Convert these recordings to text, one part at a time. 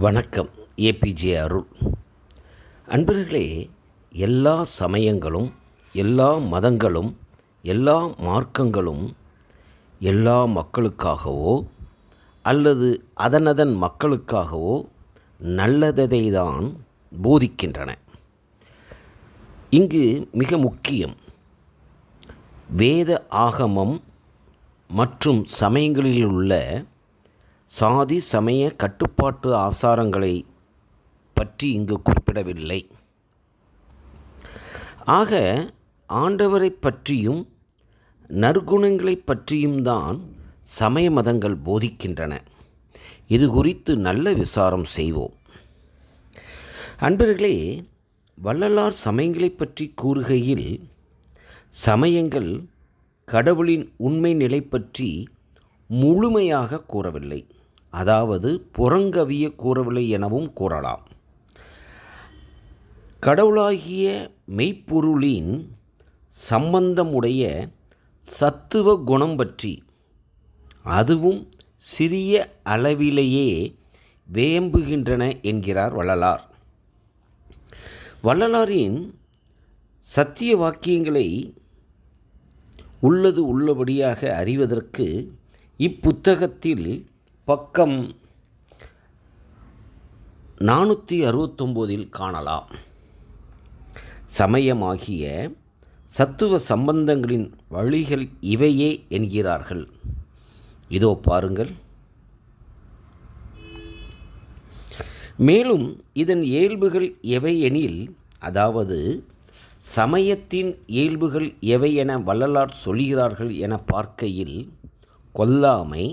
வணக்கம் ஏபிஜே அருள். அன்பர்களே எல்லா சமயங்களும் எல்லா மதங்களும் எல்லா மார்க்கங்களும் எல்லா மக்களுக்காகவோ அல்லது அதனதன் மக்களுக்காகவோ நல்லதை தான் போதிக்கின்றன. இங்கு மிக முக்கியம் வேத ஆகமம் மற்றும் சமயங்களில் உள்ள சாதி சமய கட்டுப்பாட்டு ஆசாரங்களை பற்றி இங்கு குறிப்பிடவில்லை. ஆக ஆண்டவரை பற்றியும் நற்குணங்களை பற்றியும் தான் சமய மதங்கள் போதிக்கின்றன. இது குறித்து நல்ல விசாரம் செய்வோம். அன்பர்களே வள்ளலார் சமயங்களை பற்றி கூறுகையில் சமயங்கள் கடவுளின் உண்மை நிலை பற்றி முழுமையாக கூறவில்லை. அதாவது புறங்கவிய கூறவில்லை எனவும் கூறலாம். கடவுளாகிய மெய்ப்பொருளின் சம்பந்தமுடைய சத்துவ குணம் பற்றி அதுவும் சிறிய அளவிலேயே வேம்புகின்றன என்கிறார் வள்ளலார். வள்ளலாரின் சத்திய வாக்கியங்களை உள்ளது உள்ளபடியாக அறிவதற்கு இப்புத்தகத்தில் பக்கம் நானூற்றி அறுபத்தொம்போதில் காணலாம். சமயமாகிய சத்துவ சம்பந்தங்களின் வழிகள் இவையே என்கிறார்கள். இதோ பாருங்கள். மேலும் இதன் இயல்புகள் எவை எனில் அதாவது சமயத்தின் இயல்புகள் எவை என வள்ளலார் சொல்கிறார்கள் என பார்க்கையில் கொல்லாமை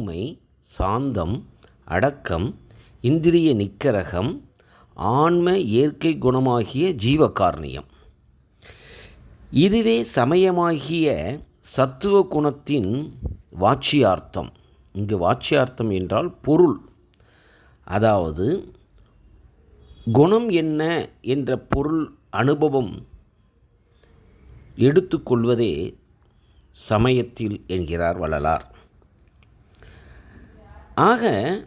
பொறுமை சாந்தம் அடக்கம் இந்திரிய நிக்கரகம் ஆன்ம இயற்கை குணமாகிய ஜீவகாரணியம். இதுவே சமயமாகிய சத்துவ குணத்தின் வாட்சியார்த்தம். இங்கு வாட்சியார்த்தம் என்றால் பொருள். அதாவது குணம் என்ன என்ற பொருள் அனுபவம் எடுத்துக்கொள்வதே சமயத்தில் என்கிறார் வள்ளலார். ஆக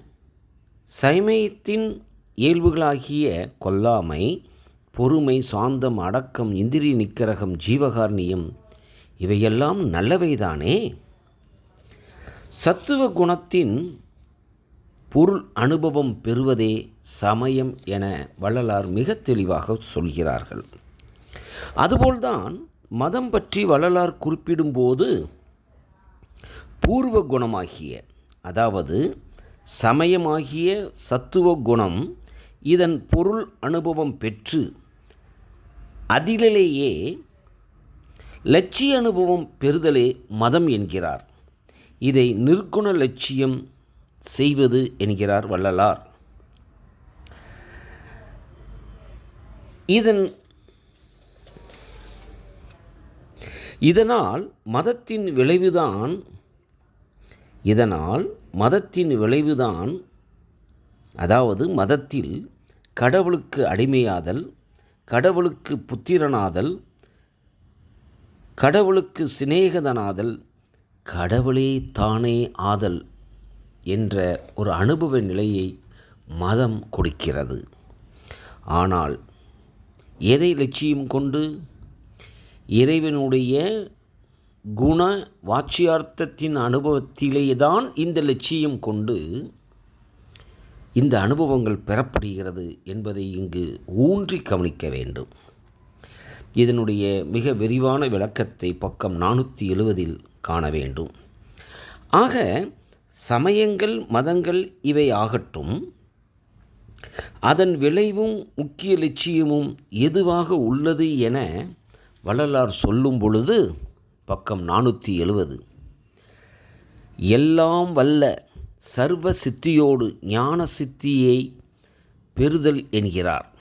சைமயத்தின் இயல்புகளாகிய கொல்லாமை பொறுமை சாந்தம் அடக்கம் இந்திரிய நிக்கரகம் ஜீவகாரணியம் இவையெல்லாம் நல்லவைதானே? சத்துவ குணத்தின் பொருள் அனுபவம் பெறுவதே சமயம் என வள்ளலார் மிக தெளிவாக சொல்கிறார்கள். அதுபோல்தான் மதம் பற்றி வள்ளலார் குறிப்பிடும்போது பூர்வ குணமாகிய அதாவது சமயமாகிய சத்துவ குணம் இதன் பொருள் அனுபவம் பெற்று அதிலேயே லட்சிய அனுபவம் பெறுதலே மதம் என்கிறார். இதை நிர்குண லட்சியம் செய்வது என்கிறார் வள்ளலார். இதன் இதனால் மதத்தின் விளைவுதான் இதனால் மதத்தின் விளைவுதான் அதாவது மதத்தில் கடவுளுக்கு அடிமையாதல் கடவுளுக்கு புத்திரனாதல் கடவுளுக்கு சிநேகதனாதல் கடவுளே தானே ஆதல் என்ற ஒரு அனுபவ நிலையை மதம் கொடுக்கிறது. ஆனால் எதை லட்சியம் கொண்டு? இறைவனுடைய குண வாட்சியார்த்தத்தின் அனுபவத்திலேயே தான் இந்த லட்சியம் கொண்டு இந்த அனுபவங்கள் பெறப்படுகிறது என்பதை இங்கு ஊன்றி கவனிக்க வேண்டும். இதனுடைய மிக விரிவான விளக்கத்தை பக்கம் நானூற்றி எழுவதில் காண வேண்டும். ஆக சமயங்கள் மதங்கள் இவை ஆகட்டும் அதன் விளைவும் முக்கிய லட்சியமும் எதுவாக உள்ளது என வள்ளலார் சொல்லும் பொழுது பக்கம் நானூற்றி எழுவது. எல்லாம் வல்ல சர்வ சித்தியோடு ஞான சித்தியை பெறுதல் என்கிறார்.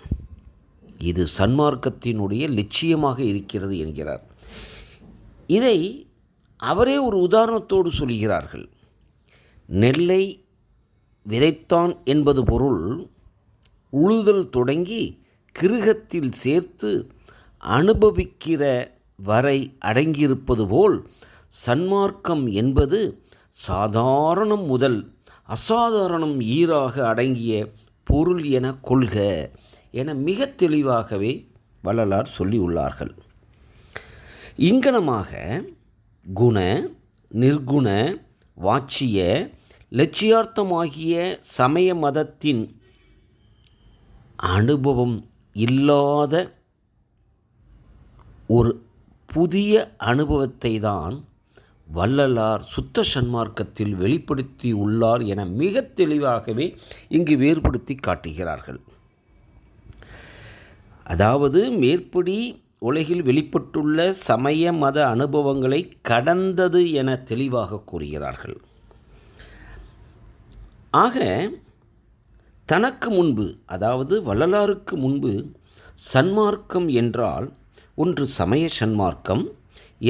இது சன்மார்க்கத்தினுடைய லட்சியமாக இருக்கிறது என்கிறார். இதை அவரே ஒரு உதாரணத்தோடு சொல்கிறார்கள். நெல்லை விதைத்தான் என்பது பொருள் உழுதல் தொடங்கி கிருகத்தில் சேர்த்து அனுபவிக்கிற வரை அடங்கியிருப்பது போல் சன்மார்க்கம் என்பது சாதாரணம் முதல் அசாதாரணம் ஈராக அடங்கிய பொருள் என கொள்க என மிக தெளிவாகவே வள்ளலார் சொல்லியுள்ளார்கள் இங்கனமாக குண நிர்குண வாட்சிய லட்சியார்த்தமாகிய சமய மதத்தின் அனுபவம் இல்லாத ஒரு புதிய அனுபவத்தை தான் வள்ளலார் சுத்த சன்மார்க்கத்தில் வெளிப்படுத்தி உள்ளார் என மிக தெளிவாகவே இங்கு வேறுபடுத்தி காட்டுகிறார்கள். அதாவது மேற்படி உலகில் வெளிப்பட்டுள்ள சமய மத அனுபவங்களை கடந்தது என தெளிவாக கூறுகிறார்கள். ஆக தனக்கு முன்பு அதாவது வள்ளலாருக்கு முன்பு சன்மார்க்கம் என்றால் ஒன்று சமய சன்மார்க்கம்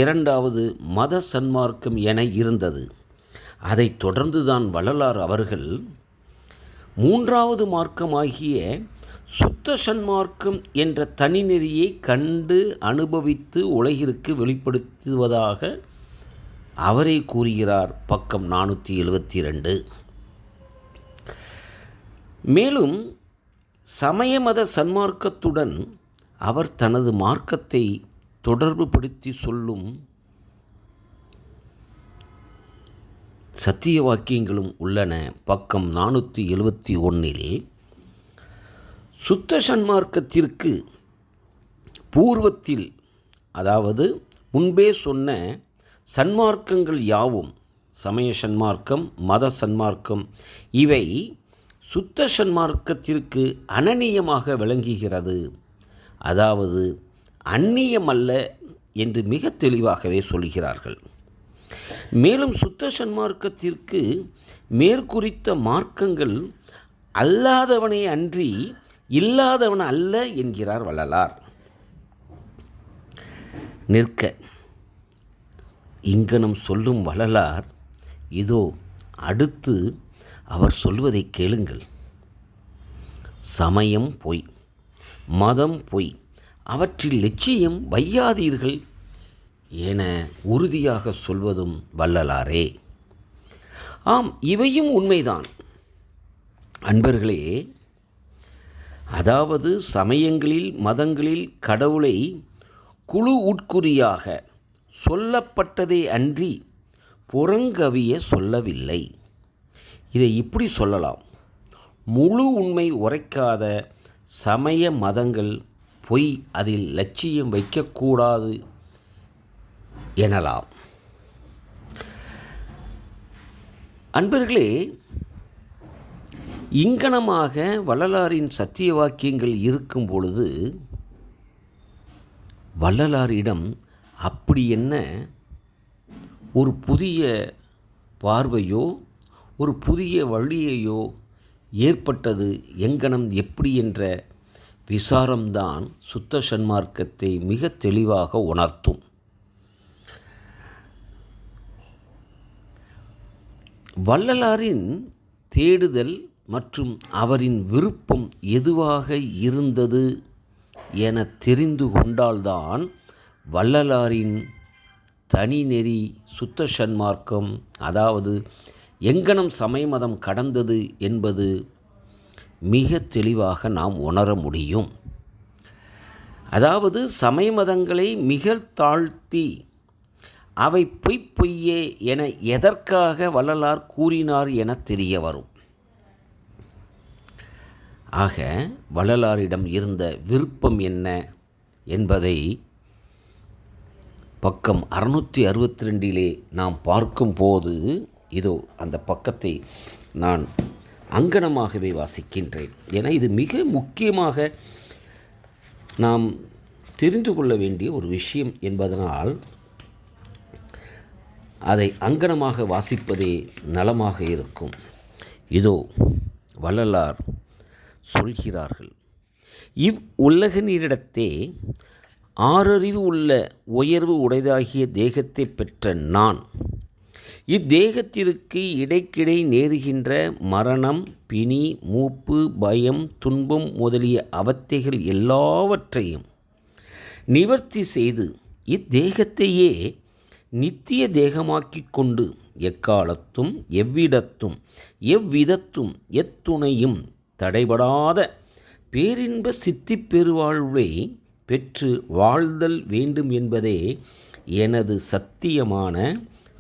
இரண்டாவது மத சன்மார்க்கம் என இருந்தது. அதைத் தொடர்ந்துதான் வள்ளலார் அவர்கள் மூன்றாவது மார்க்கமாகிய சுத்த சன்மார்க்கம் என்ற தனிநெறியை கண்டு அனுபவித்து உலகிற்கு வெளிப்படுத்துவதாக அவரே கூறுகிறார் பக்கம் நானூற்றி எழுபத்தி ரெண்டு மேலும் சமய மத சன்மார்க்கத்துடன் அவர் தனது மார்க்கத்தை தொடர்புபடுத்தி சொல்லும் சத்திய வாக்கியங்களும் உள்ளன. பக்கம் நானூற்றி எழுபத்தி ஒன்றில் சுத்த சன்மார்க்கத்திற்கு பூர்வத்தில் அதாவது முன்பே சொன்ன சன்மார்க்கங்கள் யாவும் சமய சன்மார்க்கம் மத சன்மார்க்கம் இவை சுத்த சன்மார்க்கத்திற்கு அனநியமாக விளங்குகிறது. அதாவது அந்நியமல்ல என்று மிக தெளிவாகவே சொல்கிறார்கள். மேலும் சுத்த சன்மார்க்கத்திற்கு மேற்குறித்த மார்க்கங்கள் அல்லாதவனை அன்றி இல்லாதவன் அல்ல என்கிறார் வள்ளலார். நிற்க இங்கனம் சொல்லும் வள்ளலார் இதோ அடுத்து அவர் சொல்வதை கேளுங்கள். சமயம் பொய். மதம் பொய். அவற்றில் லட்சியம் வையாதீர்கள் என உறுதியாக சொல்வதும் வள்ளலாரே. ஆம் இவையும் உண்மைதான். அன்பர்களே அதாவது சமயங்களில் மதங்களில் கடவுளை குழு உட்குறியாக சொல்லப்பட்டதே அன்றி புறங்கவிய சொல்லவில்லை. இதை இப்படி சொல்லலாம். முழு உண்மை உரைக்காத சமய மதங்கள் பொய் அதில் லட்சியம் வைக்கக்கூடாது எனலாம். அன்பர்களே இங்கனமாக வள்ளலாரின் சத்திய வாக்கியங்கள் இருக்கும் பொழுது வள்ளலாரிடம் அப்படி என்ன ஒரு புதிய பார்வையோ ஒரு புதிய வழியையோ ஏற்பட்டது எங்கனம் எப்படி என்ற விசாரம்தான் சுத்த சன்மார்க்கத்தை மிக தெளிவாக உணர்த்தும். வள்ளலாரின் தேடுதல் மற்றும் அவரின் விருப்பம் எதுவாக இருந்தது என தெரிந்து கொண்டால்தான் வள்ளலாரின் தனிநெறி சுத்த சன்மார்க்கம் அதாவது எங்கனம் சமயமதம் கடந்தது என்பது மிக தெளிவாக நாம் உணர முடியும். அதாவது சமய மதங்களை மிக தாழ்த்தி அவை பொய் பொய்யே என எதற்காக வள்ளலார் கூறினார் என தெரிய வரும். ஆக வள்ளலாரிடம் இருந்த விருப்பம் என்ன என்பதை பக்கம் அறுநூற்றி அறுபத்தி ரெண்டிலே நாம் பார்க்கும்போது இதோ அந்த பக்கத்தை நான் அங்கனமாகவே வாசிக்கின்றேன். என இது மிக முக்கியமாக நாம் தெரிந்து கொள்ள வேண்டிய ஒரு விஷயம் என்பதனால் அதை அங்கனமாக வாசிப்பதே நலமாக இருக்கும். இதோ வள்ளலார் சொல்கிறார்கள் இவ் உலகனிடத்தே ஆறறிவு உள்ள உயர்வு உடையதாகிய தேகத்தை பெற்ற நான் இத்தேகத்திற்கு இடைக்கிடை நேருகின்ற மரணம் பிணி மூப்பு பயம் துன்பம் முதலிய அவத்தைகள் எல்லாவற்றையும் நிவர்த்தி செய்து இத்தேகத்தையே நித்திய தேகமாக்கிக் கொண்டு எக்காலத்தும் எவ்விடத்தும் எவ்விதத்தும் எத்துணையும் தடைபடாத பேரின்ப சித்தி பெருவாழ்வை பெற்று வாழ்தல் வேண்டும் என்பதே எனது சத்தியமான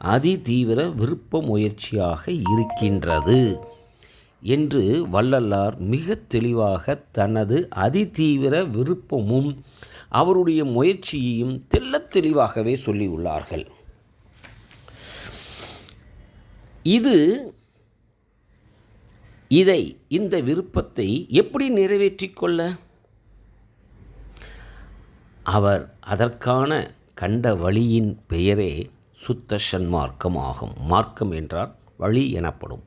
அதிதீவிர விருப்ப முயற்சியாக இருக்கின்றது என்று வள்ளலார் மிக தெளிவாக தனது அதிதீவிர விருப்பமும் அவருடைய முயற்சியையும் தெல்ல தெளிவாகவே சொல்லியுள்ளார்கள். இது இதை இந்த விருப்பத்தை எப்படி நிறைவேற்றிக் கொள்ள? அவர் அதற்கான கண்ட வழியின் பெயரே சுத்த சன்மார்க்கம் ஆகும். மார்க்கம் என்றால் வழி எனப்படும்.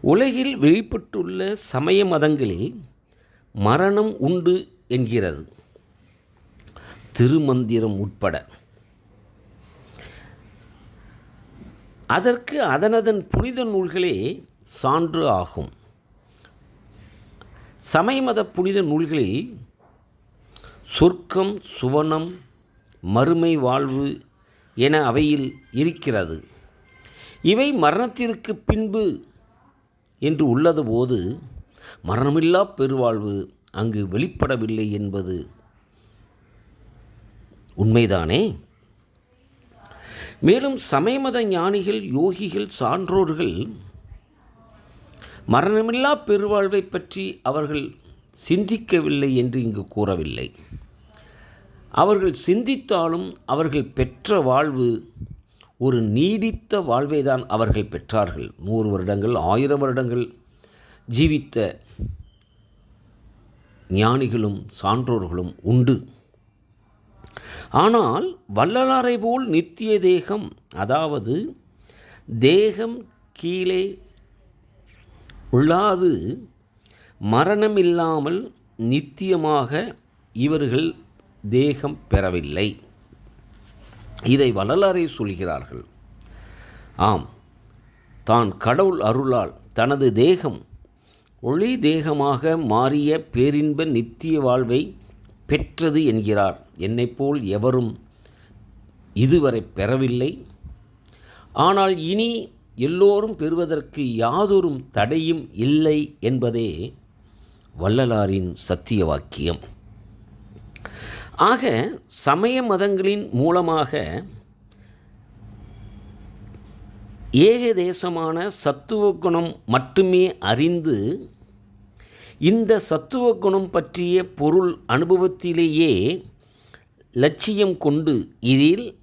உலகில் வெளிப்பட்டுள்ள சமய மதங்களில் மரணம் உண்டு என்கிறது. திருமந்திரம் உட்பட. அதற்கு அதனதன் புனித நூல்களே சான்று ஆகும். சமயமத புனித நூல்களில் சொர்க்கம் சுவனம் மறுமை வாழ்வு என அவையில் இருக்கிறது. இவை மரணத்திற்கு பின்பு என்று உள்ளது போது மரணமில்லா பெருவாழ்வு அங்கு வெளிப்படவில்லை என்பது உண்மைதானே? மேலும் சமயமத ஞானிகள் யோகிகள் சான்றோர்கள் மரணமில்லா பெருவாழ்வை பற்றி அவர்கள் சிந்திக்கவில்லை என்று இங்கு கூறவில்லை. அவர்கள் சிந்தித்தாலும் அவர்கள் பெற்ற வாழ்வு ஒரு நீடித்த வாழ்வை தான் அவர்கள் பெற்றார்கள். நூறு வருடங்கள் ஆயிரம் வருடங்கள் ஜீவித்த ஞானிகளும் சான்றோர்களும் உண்டு. ஆனால் வள்ளலாரை போல் நித்திய தேகம் அதாவது தேகம் கீழே உள்ளாது மரணமில்லாமல் நித்தியமாக இவர்கள் தேகம் பெறவில்லை. இதை வள்ளலாரை சொல்கிறார்கள். ஆம் தான் கடவுள் அருளால் தனது தேகம் ஒளி தேகமாக மாறிய பேரின்ப நித்திய வாழ்வை பெற்றது என்கிறார். என்னைப் போல் எவரும் இதுவரை பெறவில்லை. ஆனால் இனி எல்லோரும் பெறுவதற்கு யாதொரும் தடையும் இல்லை என்பதே வள்ளலாரின் சத்திய வாக்கியம். ஆக சமய மதங்களின் மூலமாக ஏகதேசமான சத்துவ குணம் மட்டுமே அறிந்து இந்த சத்துவ குணம் பற்றிய பொருள் அனுபவத்திலேயே லட்சியம் கொண்டு இதில்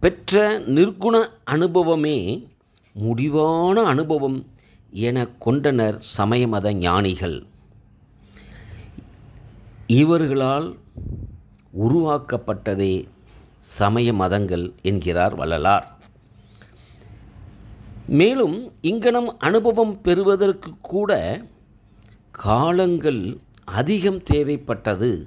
பெற்ற நிர்குண அனுபவமே முடிவான அனுபவம் என கொண்டனர் சமயமத ஞானிகள். இவர்களால் உருவாக்கப்பட்டதே சமய மதங்கள் என்கிறார் வள்ளலார். மேலும் இங்கனம் அனுபவம் பெறுவதற்கு கூட காலங்கள் அதிகம் தேவைப்பட்டது.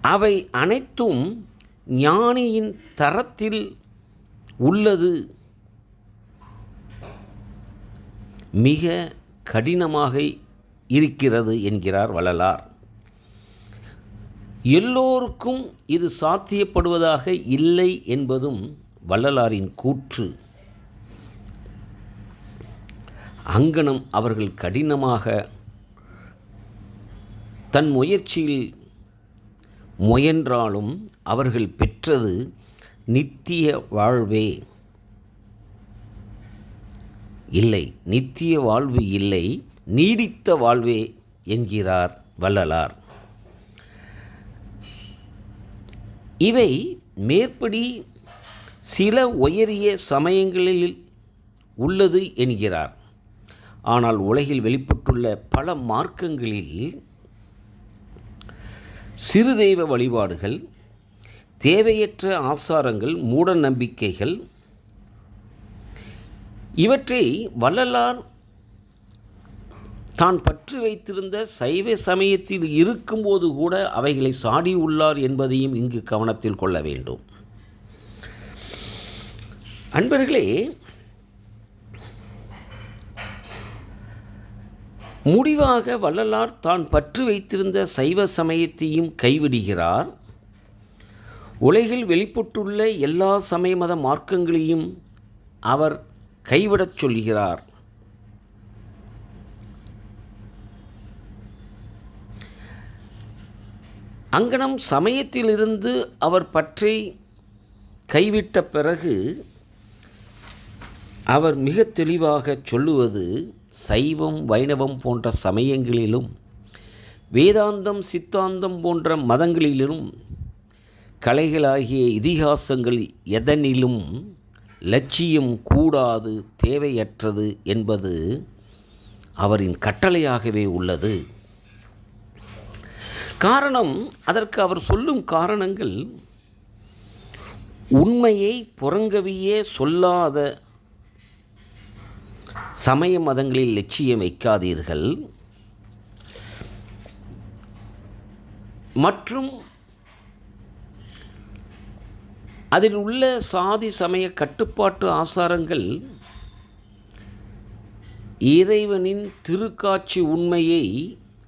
அவை அனைத்தும் ஞானியின் தரத்தில் உள்ளது. மிக கடினமாக இருக்கிறது என்கிறார் வள்ளலார். எல்லோருக்கும் இது சாத்தியப்படுவதாக இல்லை என்பதும் வள்ளலாரின் கூற்று. அங்கனம் அவர்கள் கடினமாக தன் முயற்சியில் முயன்றாலும் அவர்கள் பெற்றது நித்திய வாழ்வே இல்லை. நித்திய வாழ்வு இல்லை நீடித்த வாழ்வே என்கிறார் வள்ளலார். இவை மேற்படி சில உயரிய சமயங்களில் உள்ளது என்கிறார். ஆனால் உலகில் வெளிப்பட்டுள்ள பல மார்க்கங்களில் சிறு தெய்வ வழிபாடுகள் தேவையற்ற ஆசாரங்கள் மூட நம்பிக்கைகள் இவற்றை வள்ளலார் தான் பற்றி வைத்திருந்த சைவ சமயத்தில் இருக்கும்போது கூட அவைகளை சாடி உள்ளார் என்பதையும் இங்கு கவனத்தில் கொள்ள வேண்டும். அன்பர்களே முடிவாக வள்ளலார் தான் பற்று வைத்திருந்த சைவ சமயத்தையும் கைவிடுகிறார். உலகில் வெளிப்பட்டுள்ள எல்லா சமய மத மார்க்கங்களையும் அவர் கைவிடச் சொல்கிறார். அங்கனம் சமயத்திலிருந்து அவர் பற்றி கைவிட்ட பிறகு அவர் மிக தெளிவாக சொல்லுவது சைவம் வைணவம் போன்ற சமயங்களிலும் வேதாந்தம் சித்தாந்தம் போன்ற மதங்களிலும் கலைகளாகிய இதிகாசங்கள் எதனிலும் லட்சியம் கூடாது தேவையற்றது என்பது அவரின் கட்டளையாகவே உள்ளது. காரணம் அதற்கு அவர் சொல்லும் காரணங்கள் உண்மையை புறங்கவியே சொல்லாத சமய மதங்களில் லட்சியம் வைக்காதீர்கள். மற்றும் அதில் உள்ள சாதி சமய கட்டுப்பாட்டு ஆசாரங்கள் இறைவனின் திருக்காட்சி உண்மையை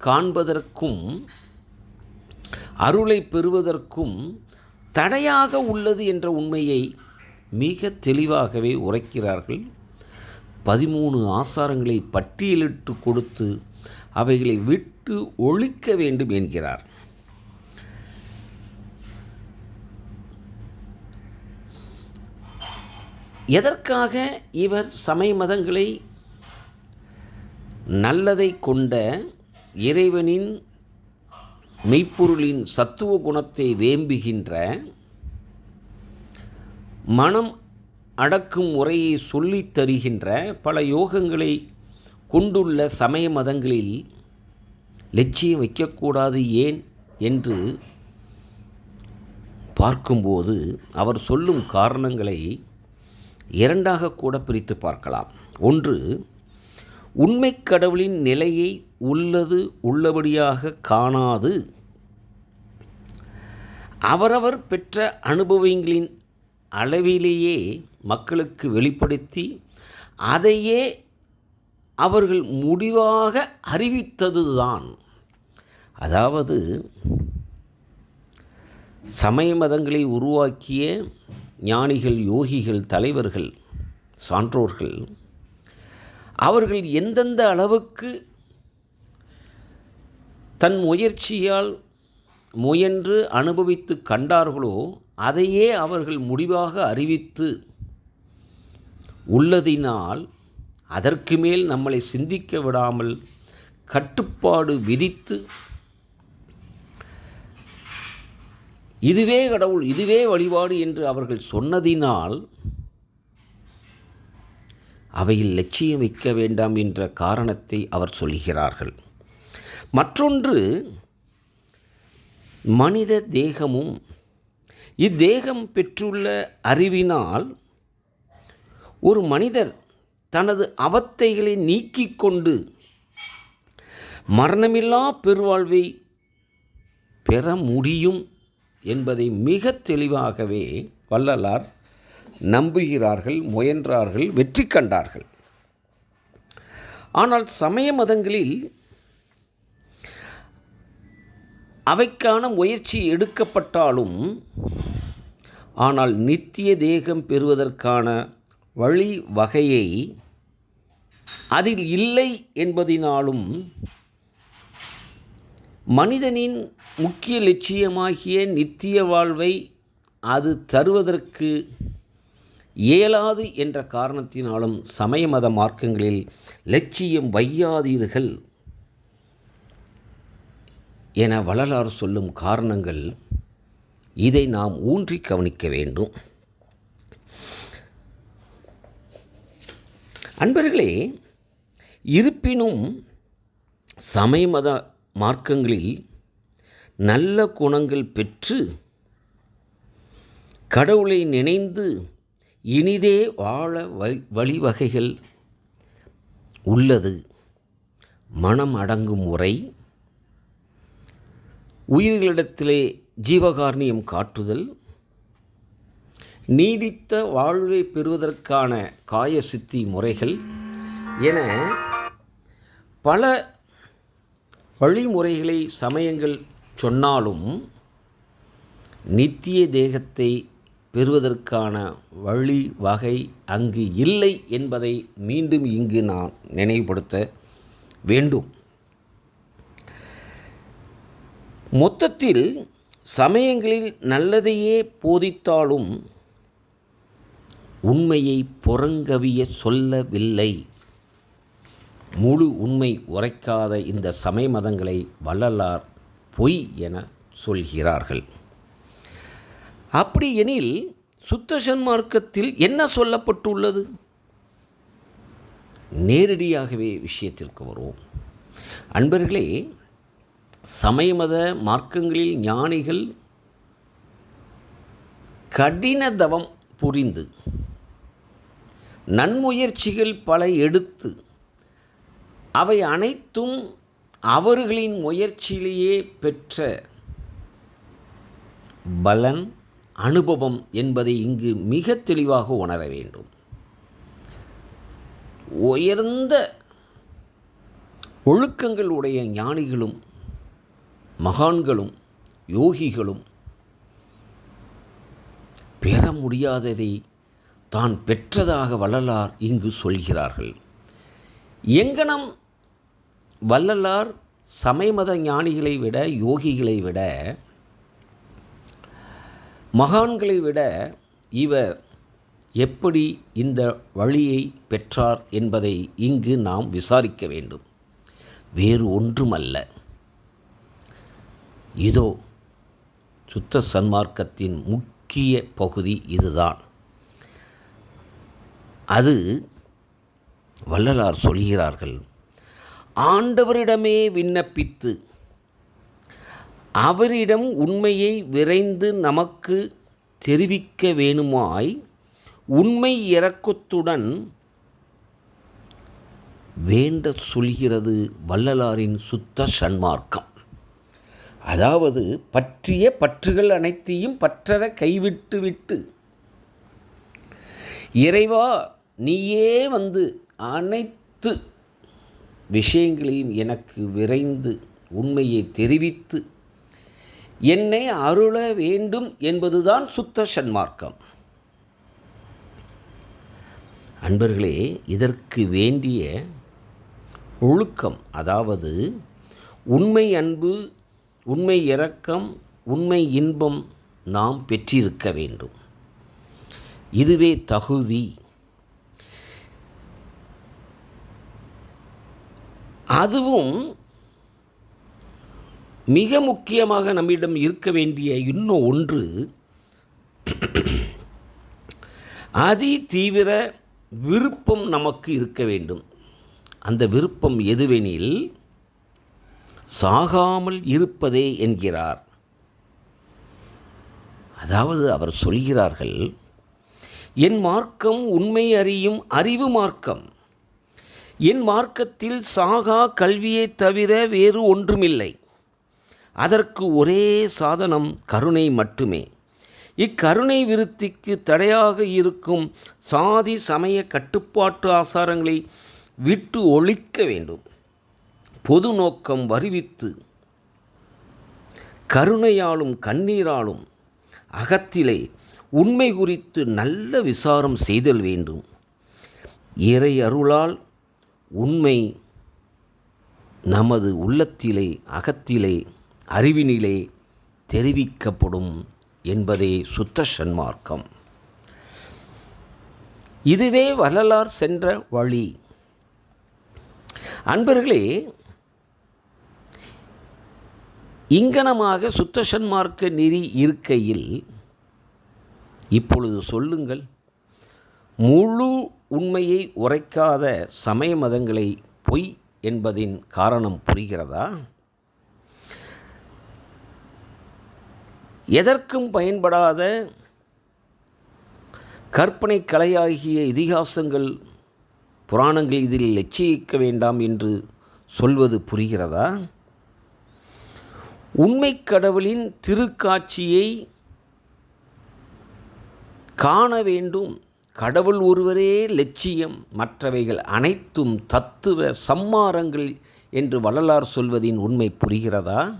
காண்பதற்கும் அருளை பெறுவதற்கும் தடையாக உள்ளது என்ற உண்மையை மிக தெளிவாகவே உரைக்கிறார்கள். பதிமூணு ஆசாரங்களை பட்டியலிட்டு கொடுத்து அவைகளை விட்டு ஒழிக்க வேண்டும் என்கிறார். எதற்காக இவர் சமய மதங்களை நல்லதை கொண்ட இறைவனின் மெய்ப்பொருளின் சத்துவ குணத்தை வேம்புகின்ற மனம் அடக்கும் முறையை சொல்லித் தருகின்ற பல யோகங்களை கொண்டுள்ள சமய மதங்களில் லட்சியம் வைக்கக்கூடாது ஏன் என்று பார்க்கும்போது அவர் சொல்லும் காரணங்களை இரண்டாக கூட பிரித்து பார்க்கலாம். ஒன்று உண்மை கடவுளின் நிலையை உள்ளது உள்ளபடியாக காணாது. அவரவர் பெற்ற அனுபவங்களின் அளவிலேயே மக்களுக்கு வெளிப்படுத்தி அதையே அவர்கள் முடிவாக அறிவித்ததுதான். அதாவது சமய மதங்களை உருவாக்கிய ஞானிகள் யோகிகள் தலைவர்கள் சான்றோர்கள் அவர்கள் எந்தெந்த அளவுக்கு தன் முயற்சியால் முயன்று அனுபவித்து கண்டார்களோ அதையே அவர்கள் முடிவாக அறிவித்து உள்ளதினால் அதற்கு மேல் நம்மளை சிந்திக்க விடாமல் கட்டுப்பாடு விதித்து இதுவே கடவுள் இதுவே வழிபாடு என்று அவர்கள் சொன்னதினால் அவையில் லட்சியம் வைக்க வேண்டாம் என்ற காரணத்தை அவர் சொல்கிறார்கள். மற்றொன்று மனித தேகமும். இத்தேகம் பெற்றுள்ள அறிவினால் ஒரு மனிதர் தனது அவத்தைகளை நீக்கிக் கொண்டு மரணமில்லா பெருவாழ்வை பெற முடியும் என்பதை மிக தெளிவாகவே வள்ளலார் நம்புகிறார்கள் முயன்றார்கள் வெற்றி கண்டார்கள். ஆனால் சமய மதங்களில் அவைக்கான முயற்சி எடுக்கப்பட்டாலும் ஆனால் நித்திய தேகம் பெறுவதற்கான வழி வகையை அதில் இல்லை என்பதினாலும் மனிதனின் முக்கிய லட்சியமாகிய நித்திய வாழ்வை அது தருவதற்கு இயலாது என்ற காரணத்தினாலும் சமய மத மார்க்கங்களில் லட்சியம் வையாதீர்கள். என வள்ளலார் சொல்லும் காரணங்கள் இதை நாம் ஊன்றி கவனிக்க வேண்டும். அன்பர்களே இருப்பினும் சமய மத மார்க்கங்களில் நல்ல குணங்கள் பெற்று கடவுளை நினைந்து இனிதே வாழ வழிவகைகள் உள்ளது. மனம் அடங்கும் முறை உயிர்களிடத்திலே ஜீவகாரணியம் காட்டுதல் நீடித்த வாழ்வை பெறுவதற்கான காய சித்தி முறைகள் என பல வழிமுறைகளை சமயங்கள் சொன்னாலும் நித்திய தேகத்தை பெறுவதற்கான வழி வகை அங்கு இல்லை என்பதை மீண்டும் இங்கு நான் நினைவுபடுத்த வேண்டும். மொத்தத்தில் சமயங்களில் நல்லதையே போதித்தாலும் உண்மையை புறங்கவிய சொல்லவில்லை. முழு உண்மை உரைக்காத இந்த சமய மதங்களை வள்ளலார் பொய் என சொல்கிறார்கள். அப்படி எனில் சுத்த சன்மார்க்கத்தில் என்ன சொல்லப்பட்டுள்ளது? நேரடியாகவே விஷயத்திற்கு வருவோம். அன்பர்களே சமயமத மார்க்கங்களில் ஞானிகள் கடின தவம் புரிந்து நன்முயற்சிகள் பல எடுத்து அவை அனைத்தும் அவர்களின் முயற்சியிலேயே பெற்ற பலன் அனுபவம் என்பதை இங்கு மிக தெளிவாக உணர வேண்டும். உயர்ந்த ஒழுக்கங்கள் உடைய ஞானிகளும் மகான்களும் யோகிகளும் பெற முடியாததை தான் பெற்றதாக வள்ளலார் இங்கு சொல்கிறார்கள். எங்கனம் வள்ளலார் சமயமத ஞானிகளை விட யோகிகளை விட மகான்களை விட இவர் எப்படி இந்த வழியை பெற்றார் என்பதை இங்கு நாம் விசாரிக்க வேண்டும். வேறு ஒன்றுமல்ல. இதோ சுத்த சன்மார்க்கத்தின் முக்கிய பகுதி இதுதான். அது வள்ளலார் சொல்கிறார்கள் ஆண்டவரிடமே விண்ணப்பித்து அவரிடம் உண்மையை விரைந்து நமக்கு தெரிவிக்க வேணுமாய் உண்மை இறக்கத்துடன் வேண்ட சொல்கிறது வள்ளலாரின் சுத்த சன்மார்க்கம். அதாவது பற்றிய பற்றுகள் அனைத்தையும் பற்றற கைவிட்டு விட்டு இறைவா நீயே வந்து அனைத்து விஷயங்களையும் எனக்கு விரைந்து உண்மையை தெரிவித்து என்னை அருள வேண்டும் என்பதுதான் சுத்த சன்மார்க்கம். அன்பர்களே இதற்கு வேண்டிய ஒழுக்கம் அதாவது உண்மை அன்பு உண்மை இரக்கம் உண்மை இன்பம் நாம் பெற்றிருக்க வேண்டும். இதுவே தகுதி. அதுவும் மிக முக்கியமாக நம்மிடம் இருக்க வேண்டிய இன்னும் ஒன்று. அதி தீவிர விருப்பம் நமக்கு இருக்க வேண்டும். அந்த விருப்பம் எதுவெனில் சாகாமல் இருப்பதே என்கிறார். அதாவது அவர் சொல்கிறார்கள் என் மார்க்கம் உண்மை அறியும் அறிவு மார்க்கம். என் மார்க்கத்தில் சாகா கல்வியை தவிர வேறு ஒன்றுமில்லை. அதற்கு ஒரே சாதனம் கருணை மட்டுமே. இக்கருணை விருத்திக்கு தடையாக இருக்கும் சாதி சமய கட்டுப்பாட்டு ஆசாரங்களை விட்டு ஒழிக்க வேண்டும். பொது நோக்கம் வருவித்து கருணையாலும் கண்ணீராலும் அகத்திலே உண்மை குறித்து நல்ல விசாரம் செய்தல் வேண்டும். இறை அருளால் உண்மை நமது உள்ளத்திலே அகத்திலே அறிவினிலே தெரிவிக்கப்படும் என்பதே சுத்த சன்மார்க்கம். இதுவே வள்ளலார் சென்ற வழி. அன்பர்களே இங்கனமாக சுத்த சன்மார்க்க நெறி இருக்கையில் இப்பொழுது சொல்லுங்கள். முழு உண்மையை உரைக்காத சமய மதங்களை பொய் என்பதின் காரணம் புரிகிறதா? எதற்கும் பயன்படாத கற்பனை கலையாகிய இதிகாசங்கள் புராணங்கள் இதில் லட்சியிக்க வேண்டாம் என்று சொல்வது புரிகிறதா? உண்மை கடவுளின் திருக்காட்சியை காண வேண்டும். கடவுள் ஒருவரே லட்சியம் மற்றவைகள் அனைத்தும் தத்துவ சம்மாரங்கள் என்று வள்ளலார் சொல்வதின் உண்மை புரிகிறதா?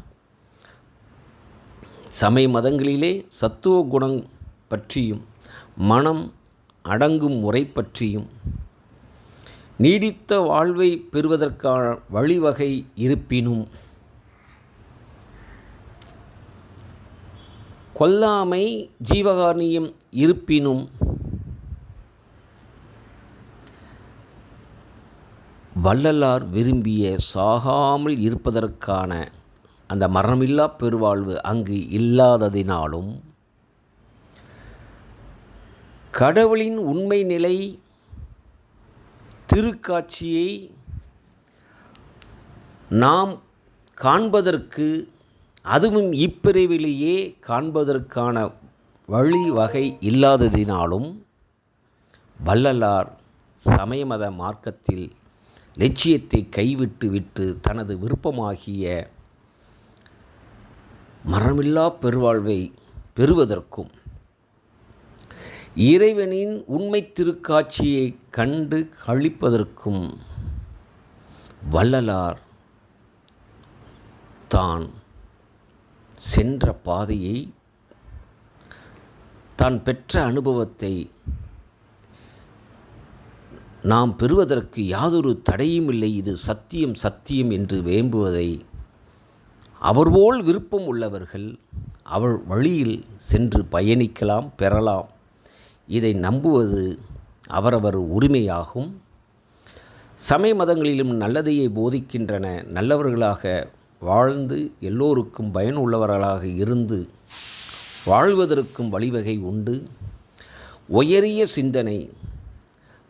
சமய மதங்களிலே சத்துவ குணம் பற்றியும் மனம் அடங்கும் முறை பற்றியும் நீடித்த வாழ்வை பெறுவதற்கான வழிவகை இருப்பினும் கொல்லாமை ஜீவகாரணியம் இருப்பினும் வள்ளலார் விரும்பிய சாகாமல் இருப்பதற்கான அந்த மரணமில்லா பெருவாழ்வு அங்கு இல்லாததினாலும் கடவுளின் உண்மை நிலை திருக்காட்சியை நாம் காண்பதற்கு அதுவும் இப்பிரிவிலேயே காண்பதற்கான வழி வகை இல்லாததினாலும் வள்ளலார் சமயமத மார்க்கத்தில் லட்சியத்தை கைவிட்டு விட்டு தனது விருப்பமாகிய மரணமில்லா பெருவாழ்வை பெறுவதற்கும் இறைவனின் உண்மை திருக்காட்சியை கண்டு கழிப்பதற்கும் வள்ளலார் தான் சென்ற பாதையை தான் பெற்ற அனுபவத்தை நாம் பெறுவதற்கு யாதொரு தடையும் இல்லை. இது சத்தியம் சத்தியம் என்று வேம்புவதை அவர்போல் விருப்பம் உள்ளவர்கள் அவள் வழியில் சென்று பயணிக்கலாம் பெறலாம். இதை நம்புவது அவரவர் உரிமையாகும். சமய மதங்களிலும் நல்லதையே போதிக்கின்றன. நல்லவர்களாக வாழ்ந்து எல்லோருக்கும் பயனுள்ளவர்களாக இருந்து வாழ்வதற்கும் வழிவகை உண்டு. உயரிய சிந்தனை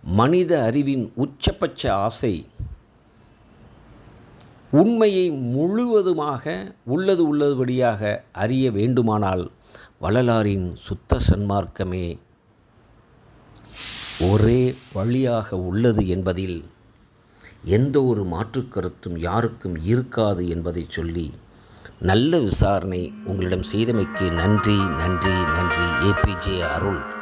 மனித அறிவின் உச்சபட்ச ஆசை உண்மையை முழுவதுமாக உள்ளது உள்ளபடியாக அறிய வேண்டுமானால் வள்ளலாரின் சுத்த சன்மார்க்கமே ஒரே வழியாக உள்ளது என்பதில் எந்த ஒரு மாற்று கருத்தும் யாருக்கும் இருக்காது என்பதை சொல்லி நல்ல விசாரணை உங்களிடம் செய்தமைக்கு நன்றி நன்றி நன்றி. ஏபிஜே அருள்.